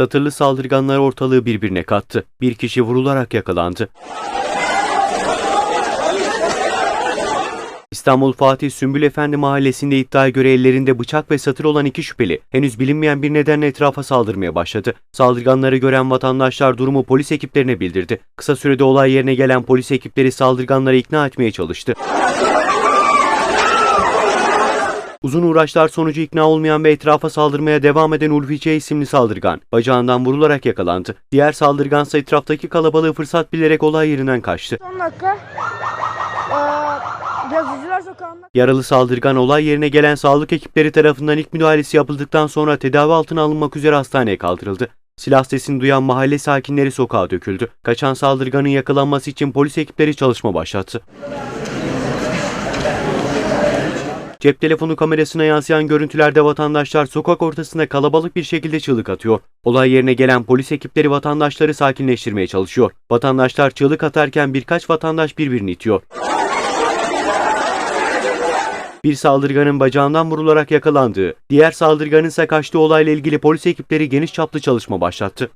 Satırlı saldırganlar ortalığı birbirine kattı. Bir kişi vurularak yakalandı. İstanbul Fatih Sümbül Efendi mahallesinde iddiaya göre ellerinde bıçak ve satır olan iki şüpheli henüz bilinmeyen bir nedenle etrafa saldırmaya başladı. Saldırganları gören vatandaşlar durumu polis ekiplerine bildirdi. Kısa sürede olay yerine gelen polis ekipleri saldırganları ikna etmeye çalıştı. Uzun uğraşlar sonucu ikna olmayan ve etrafa saldırmaya devam eden Ulvi C isimli saldırgan bacağından vurularak yakalandı. Diğer saldırgansa etraftaki kalabalığı fırsat bilerek olay yerinden kaçtı. Son dakika. Ee, Yazıcılar Sokağı'nda Yaralı saldırgan olay yerine gelen sağlık ekipleri tarafından ilk müdahalesi yapıldıktan sonra tedavi altına alınmak üzere hastaneye kaldırıldı. Silah sesini duyan mahalle sakinleri sokağa döküldü. Kaçan saldırganın yakalanması için polis ekipleri çalışma başlattı. Cep telefonu kamerasına yansıyan görüntülerde vatandaşlar sokak ortasında kalabalık bir şekilde çığlık atıyor. Olay yerine gelen polis ekipleri vatandaşları sakinleştirmeye çalışıyor. Vatandaşlar çığlık atarken birkaç vatandaş birbirini itiyor. Bir saldırganın bacağından vurularak yakalandığı, diğer saldırganın ise kaçtığı olayla ilgili polis ekipleri geniş çaplı çalışma başlattı.